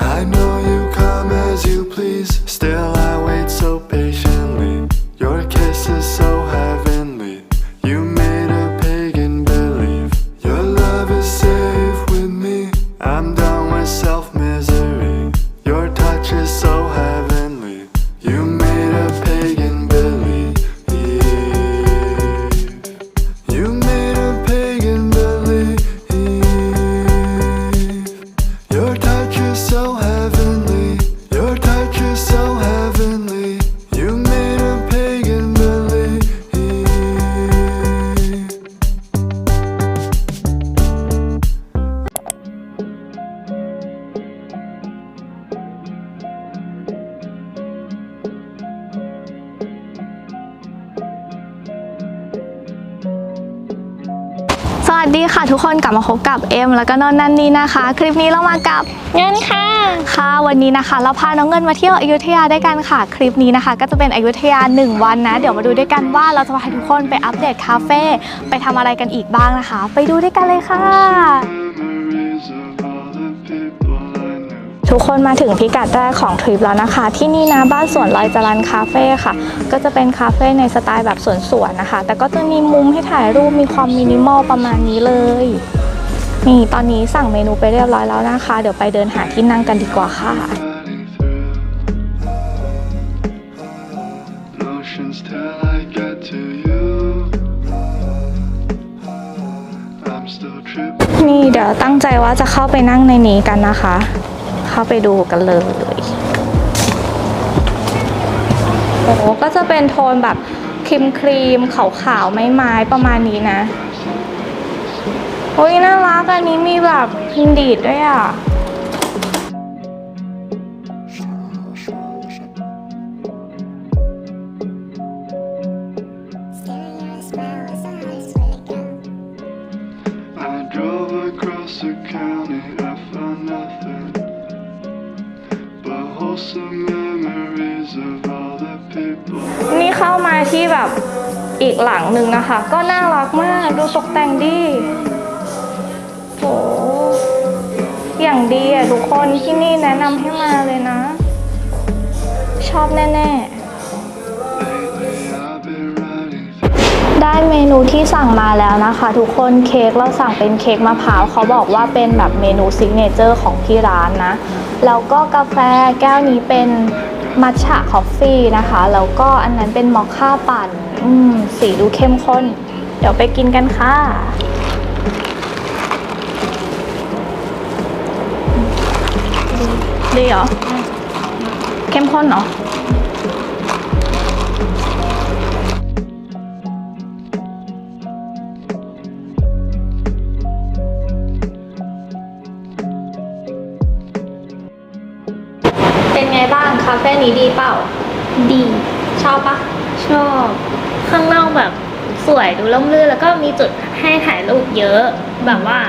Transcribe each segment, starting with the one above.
I know you come as you please, still ลับมาพบกับเอ็มแล้วก็นอนนันนี่นะคะ คลิปนี้เรามากับเงินค่ะค่ะ วันนี้นะคะ เราพาน้องเงินมาเที่ยวอยุธยาด้วยกันค่ะ คลิปนี้นะคะ ก็จะเป็นอยุธยา 1 วันนะ เดี๋ยวมาดูด้วยกันว่าเราจะพาทุกคนไปอัปเดตคาเฟ่ไปทำอะไรกันอีกบ้างนะคะ ไปดูด้วยกันเลยค่ะ Memories of all the people I knew. ทุกคนมาถึงพิกัดแรกของทริปแล้วนะคะ ที่นี่นะบ้านสวนลอยจรันคาเฟ่ค่ะ ก็จะเป็นคาเฟ่ในสไตล์แบบสวนๆนะคะ แต่ก็จะมีมุมให้ถ่ายรูปมีความมินิมอลประมาณนี้เลย นี่ตอนนี้สั่งเมนูไปเรียบร้อยแล้วนะคะ เดี๋ยวไปเดินหาที่นั่งกันดีกว่าค่ะ Riding through Notions till I get to you. I'm still tripping. นี่เดี๋ยวตั้งใจว่าจะเข้าไปนั่งในนี้กันนะคะ เข้าไปดูกันเลยโอ้โหก็จะเป็นโทนแบบครีมครีมๆขาวๆไม้ไม้ๆประมาณนี้นะโอ้ยน่ารักอันนี้มีแบบพินดีดด้วยอะ Staring at a smile is a nice way to go. I drove across the county, I found nothing but wholesome memories of all the people. นี่เข้ามาที่แบบอีกหลังหนึ่งนะคะ ก็น่ารักมาก ดูตกแต่งดี อย่างดีอะทุกคนที่นี่แนะนำให้มาเลยนะ ชอบแน่ ๆ ได้เมนูที่สั่งมาแล้วนะคะ ทุกคนเค้กเราสั่งเป็นเค้กมะพร้าวเขาบอกว่าเป็นแบบเมนูซิกเนเจอร์ของที่ร้านนะ แล้วก็กาแฟแก้วนี้เป็นมัทฉะคอฟฟี่นะคะ แล้วก็อันนั้นเป็นมอคค่าปั่น อืม สีดูเข้มข้น เดี๋ยวไปกินกันค่ะ ดีเหรอ เข้มข้นเหรอเป็นไงบ้างคาเฟ่นี้ดีเปล่า ดี ชอบปะชอบ ข้างนอกแบบสวยดูร่มรื่นแล้วก็มีจุดให้ถ่ายรูปเยอะแบบว่า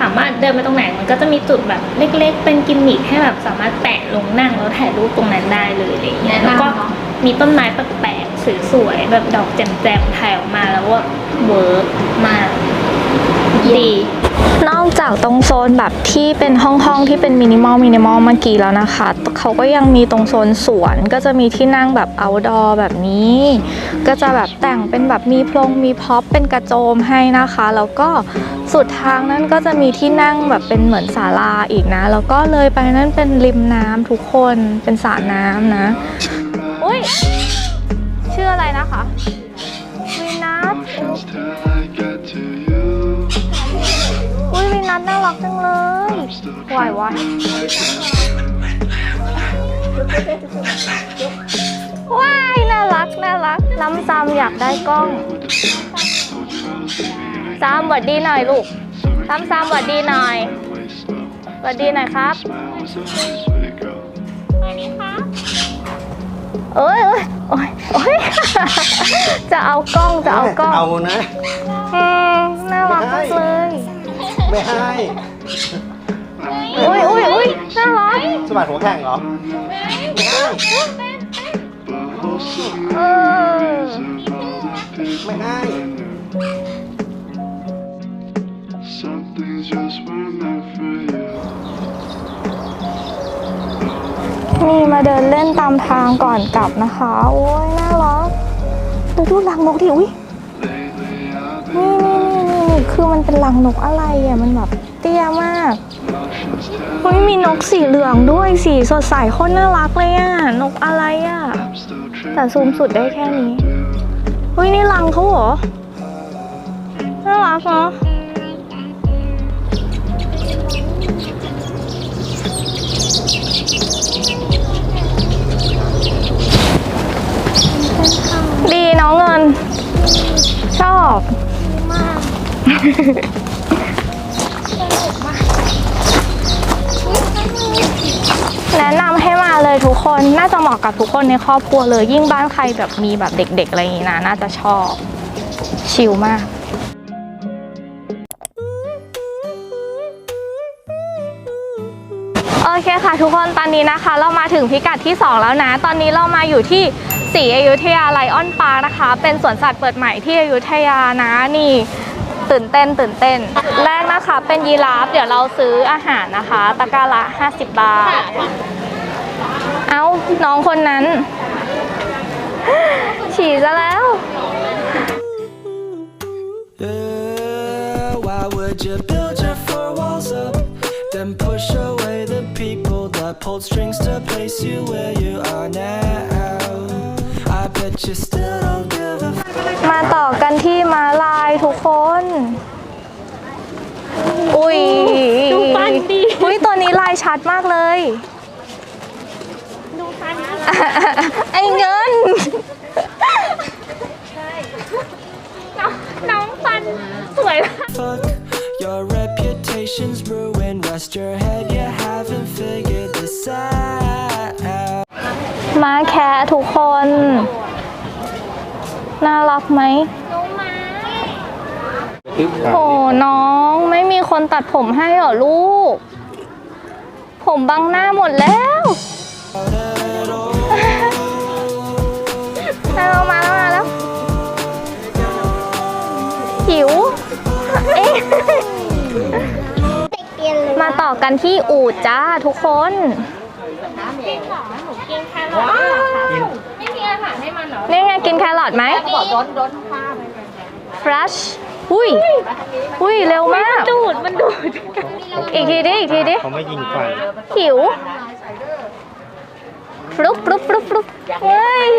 สามารถเดินไปตรงไหนมันก็จะมีจุดแบบเล็ก ๆ เป็นกิมมิคให้แบบสามารถแปะลงนั่งแล้วถ่ายรูปตรงนั้นได้เลยอะไรอย่างเงี้ยแนะนำแล้วก็เนอะมีต้นไม้แปลกๆสวยๆแบบดอกแจ่มๆถ่ายออกมาแล้วว่าเวิร์กมากดี นอกจากตรงโซนแบบที่เป็นห้องห้องที่เป็นมินิมอลมินิมอลเมื่อกี้แล้วนะคะ เขาก็ยังมีตรงโซนสวนก็จะมีที่นั่งแบบ outdoor แบบนี้ ก็จะแบบแต่งเป็นแบบมีพลงมีพ็อปเป็นกระโจมให้นะคะ แล้วก็สุดทางนั้นก็จะมีที่นั่งแบบเป็นเหมือนศาลาอีกนะ แล้วก็เลยไปนั่นเป็นริมน้ำทุกคนเป็นสระน้ำนะอุ้ยชื่ออะไรนะคะวีนัท อุ้ยวีนัทน่ารักจังเลย I'm still ไหววะว้ายน่ารักน่ารักล้ำซ้ำอยากได้กล้องซ้ำหวัดดีหน่อยลูกซ้ำซ้ำหวัดดีหน่อยหวัดดีหน่อยครับ Smile was a nice way to go. เอ้ยเอ้ยโอ้ยโอ้ยจะเอากล้องจะเอากล้องเอานะอืมน่ารักมากเลย ไม่ให้อุ้ยอุ้ยอุ้ยน่ารักสมัครหัวแข่งเหรอไม่ให้เออไม่ให้ Some things just weren't meant for you. นี่มาเดินเล่นตามทางก่อนกลับนะคะ โอ้ยน่ารักดูดูรังนกดิอุ้ย คือมันเป็นรังนกอะไรอะมันแบบเตี้ยมากเฮ้ยมีนกสีเหลืองด้วยสีสดใสโคตรน่ารักเลยอะนกอะไรอะแต่ซูมสุดได้แค่นี้เฮ้ยนี่รังเขาเหรอน่ารักเนาะ แนะนำให้มาเลยทุกคน น่าจะเหมาะกับทุกคนในครอบครัวเลย ยิ่งบ้านใครแบบมีแบบเด็กๆ อะไรอย่างนี้นะ น่าจะชอบ ชิลมาก โอเคค่ะทุกคน ตอนนี้นะคะ เรามาถึงพิกัดที่ 2 แล้วนะ ตอนนี้เรามาอยู่ที่ศรีอยุธยาไลออนปาร์นะคะ เป็นสวนสัตว์เปิดใหม่ที่อยุธยานะนี่ ตื่นเต้นตื่นเต้น แรกนะคะเป็นยีราฟ เดี๋ยวเราซื้ออาหารนะคะ ตะกร้าละ 50 บาท เอ้าน้องคนนั้น ฉี่ซะแล้ว Yeah, why would you build your four walls up? Then push away the people that pulled strings to place you where you are now. มาต่อกันที่ม้าลายทุกคน อุ้ยดูฟันดิอุ้ยตัวนี้ลายชัดมากเลย ดูฟันไอ้เงิน น้องน้องฟันสวยมาก fuck. Your reputation's ruined. Rest your head, you haven't figured this out. ม้าแคะทุกคน น่ารักไหมน้องม้าโอ้น้องไม่มีคนตัดผมให้เหรอลูก ผมบังหน้าหมดแล้วเอามาแล้วมาแล้วหิวเอ๊ะเปลี่ยนเลยมาต่อกันที่อูดจ้าทุกคน นเหรอนี่ไงกินแครอทไหมบอกรสรสข้าว fresh อุ้ย อุ้ยเร็วมาก ดูด มันดูด อีกทีดิ อีกทีดิ เขาไม่ยิงฟันหิวฟลุ๊บฟลุ๊บฟลุ๊บฟลุ๊บเฮ้ย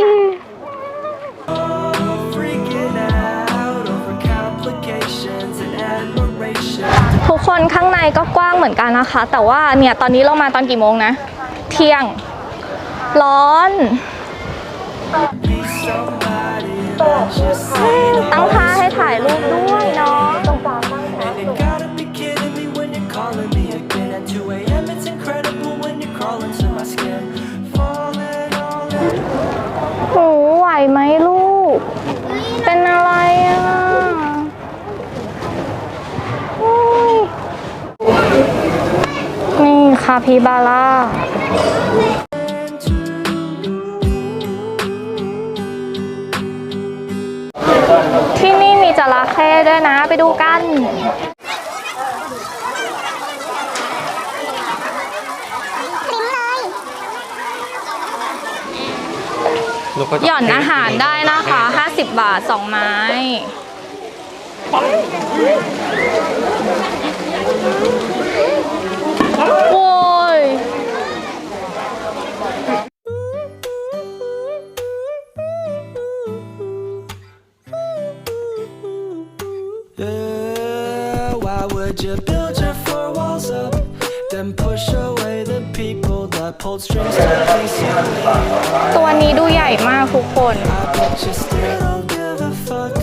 Freaking out over complications and admiration. ทุกคนข้างในก็กว้างเหมือนกันนะคะ แต่ว่าเนี่ยตอนนี้เรามาตอนกี่โมงนะ เที่ยง ร้อน ตั้งท่าให้ถ่ายรูปด้วยเนาะ And you gotta be kidding me when you're calling me again at 2 a.m. It's incredible when you're crawling to my skin. Falling all in หูไหวไหมลูก เป็นอะไรอะอุ๊ยนี่คาพิบาร่า ด้วยนะไปดูกันหย่อนอาหารได้นะคะ 50 บาท 2 ไม้ you build your four walls up? Then push away the people that pulled strings to place you where you are. ตัวนี้ดูใหญ่มากทุกคน I bet you still don't give a fuck.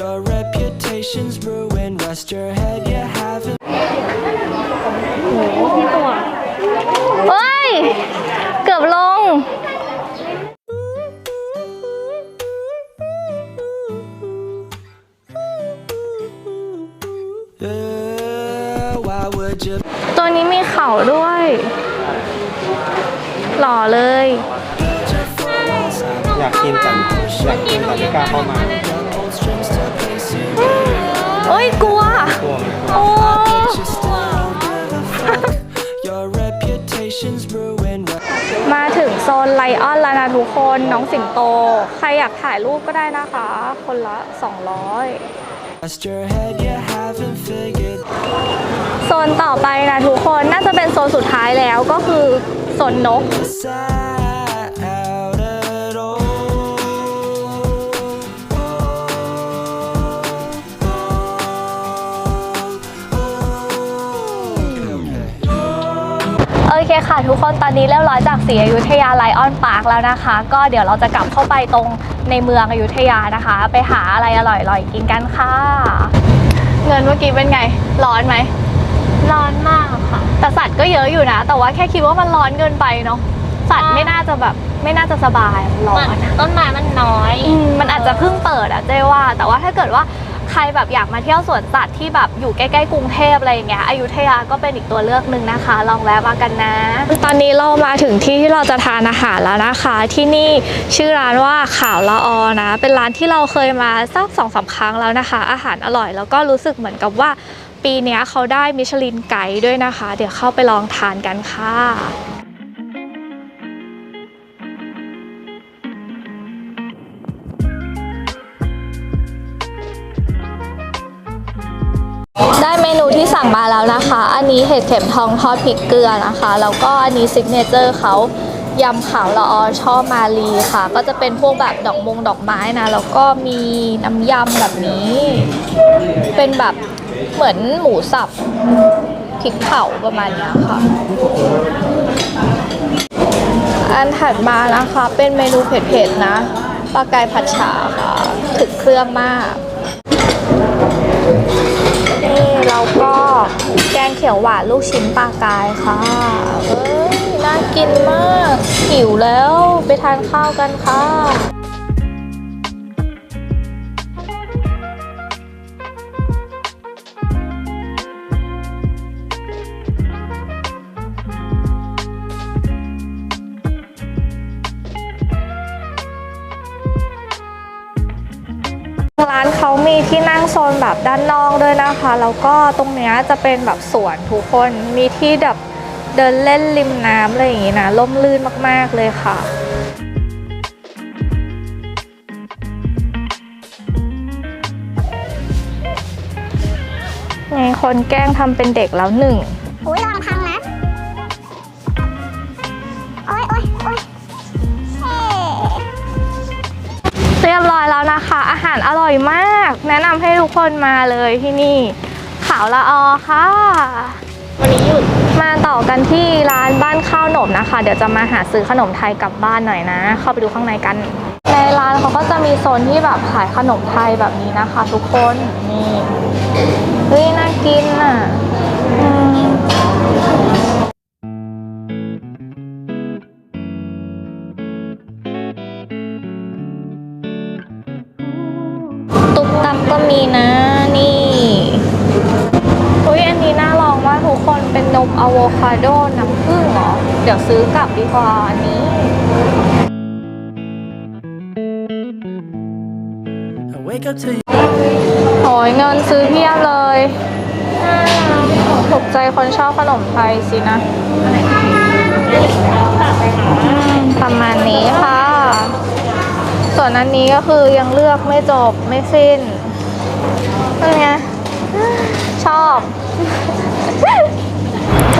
Your reputation's ruined. Rest your head, ตัวนี้มีเข่าด้วย หล่อเลย build your four walls up? อยากกินแต่อยากกินแต่ไม่กล้าเข้ามา Pulled strings to place you where you are. เอ้ยกลัวกลัวไหมโอ้ You still don't give a fuck. Your reputation's ruined. มาถึงโซนไลออนแล้วนะทุกคนน้องสิงโต ใครอยากถ่ายรูปก็ได้นะคะ คนละ 200 โซนต่อไปนะทุกคนน่าจะเป็นโซนสุดท้ายแล้วก็คือโซนนก โอเคค่ะทุกคนตอนนี้เรียบร้อยจากสีอยุธยาไลออนพาร์คแล้วนะคะ ก็เดี๋ยวเราจะกลับเข้าไปตรงในเมืองอยุธยานะคะ ไปหาอะไรอร่อยๆกินกันค่ะ เงินเมื่อกี้เป็นไง ร้อนไหม ร้อนมากค่ะ แต่สัตว์ก็เยอะอยู่นะ แต่ว่าแค่คิดว่ามันร้อนเกินไปเนาะ สัตว์ไม่น่าจะแบบ ไม่น่าจะสบายมันร้อนอะต้นไม้มันน้อยอืมมันอาจจะเพิ่งเปิดอะเจ๊ว่า แต่ว่าถ้าเกิดว่า ใครแบบอยากมาเที่ยวสวนสัตว์ที่แบบอยู่ใกล้ๆกรุงเทพอะไรอย่างเงี้ยอยุธยาก็เป็นอีกตัวเลือกหนึ่งนะคะ ลองแวะมากันนะ ตอนนี้เรามาถึงที่ที่เราจะทานอาหารแล้วนะคะ ที่นี่ชื่อร้านว่าข่าวละออนะ เป็นร้านที่เราเคยมาสักสองสาครั้งแล้วนะคะ อาหารอร่อยแล้วก็รู้สึกเหมือนกับว่าปีนี้เขาได้มิชลินไกด์ด้วยนะคะ เดี๋ยวเข้าไปลองทานกันค่ะ สั่งมาแล้วนะคะ อันนี้เห็ดเข็มทองทอดพริกเกลือนะคะ แล้วก็อันนี้ซิกเนเจอร์เขายำขาวละออช่อมาลีค่ะ ก็จะเป็นพวกแบบดอกมงดอกไม้นะ แล้วก็มีน้ำยำแบบนี้ เป็นแบบเหมือนหมูสับพริกเผาประมาณนี้ค่ะ อันถัดมานะคะ เป็นเมนูเผ็ดๆนะปลากายผัดฉาค่ะ ถึกเครื่องมาก นี่เราก็แกงเขียวหวานลูกชิ้นปลากายค่ะเอ้ยน่ากินมาก หิวแล้วไปทานข้าวกันค่ะ นั่งโซนแบบด้านนอกด้วยนะคะ แล้วก็ตรงเนี้ยจะเป็นแบบสวนทุกคน มีที่แบบเดินเล่นริมน้ำอะไรอย่างงี้นะล่มลื่นมากๆเลยค่ะไงคนแกล้งทำเป็นเด็กแล้วหนึ่งารอร่อยมาก แนะนำให้ทุกคนมาเลยที่นี่ ขาวละออค่ะ วันนี้หยุดมาต่อกันที่ร้านบ้านข้าวหนมนะคะ เดี๋ยวจะมาหาซื้อขนมไทยกลับบ้านหน่อยนะ เข้าไปดูข้างในกัน ในร้านเขาก็จะมีโซนที่แบบขายขนมไทยแบบนี้นะคะ ทุกคนนี่เฮ้ยน่ากินอะ อะโวคาโดน้ำผึ้งเหรอ เดี๋ยวซื้อกลับดีกว่าอันนี้ wake up to โอ้ยเงินซื้อเพียบเลยถูกใจคนชอบขนมไทยสินะ ประมาณนี้ค่ะ ส่วนอันนี้ก็คือยังเลือกไม่จบไม่สิ้นเป็นไง ชอบ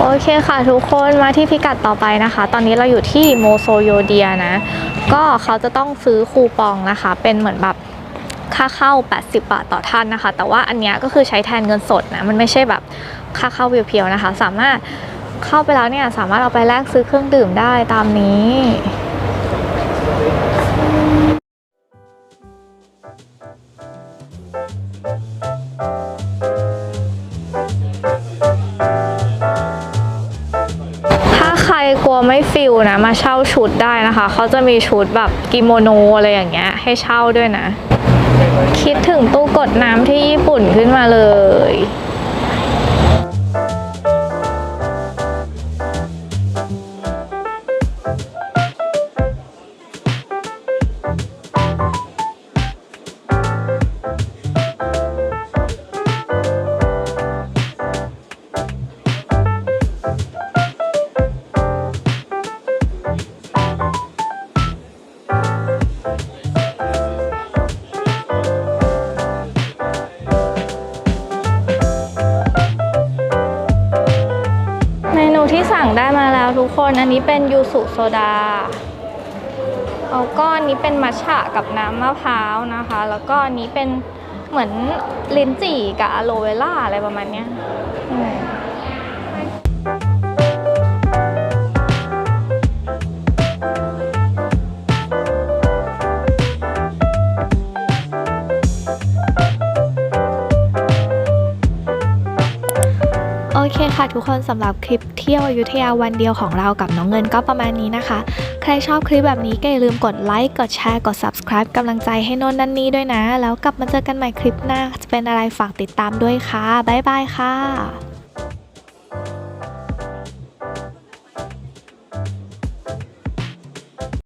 โอเคค่ะทุกคนมาที่พิกัดต่อไปนะคะ ตอนนี้เราอยู่ที่โมโซโยเดียนะ ก็เขาจะต้องซื้อคูปองนะคะ เป็นเหมือนแบบค่าเข้า 80 บาทต่อท่านนะคะ แต่ว่าอันนี้ก็คือใช้แทนเงินสดนะ มันไม่ใช่แบบค่าเข้าเพียวๆนะคะ สามารถเข้าไปแล้วเนี่ยสามารถเอาไปแลกซื้อเครื่องดื่มได้ตามนี้ ไม่ฟิลนะ มาเช่าชุดได้นะคะ เขาจะมีชุดแบบกิโมโนอะไรอย่างเงี้ยให้เช่าด้วยนะ คิดถึงตู้กดน้ำที่ญี่ปุ่นขึ้นมาเลย คนอันนี้เป็นยูสุโซดาแล้วก็อันนี้เป็นมัชฉะกับน้ำมะพร้าวนะคะ แล้วก็อันนี้เป็นเหมือนลิ้นจี่กับอะโลเวล่าอะไรประมาณเนี้ย เคค่ะทุกคนสำหรับคลิปเที่ยวอยุธยาวันเดียวของเรากับน้องเงินก็ประมาณนี้นะคะ ใครชอบคลิปแบบนี้ก็อย่าลืมกดไลค์กดแชร์กด subscribe กำลังใจให้นนนันนี่ด้วยนะ แล้วกลับมาเจอกันใหม่คลิปหน้าจะเป็นอะไรฝากติดตามด้วยค่ะบ๊ายบายค่ะ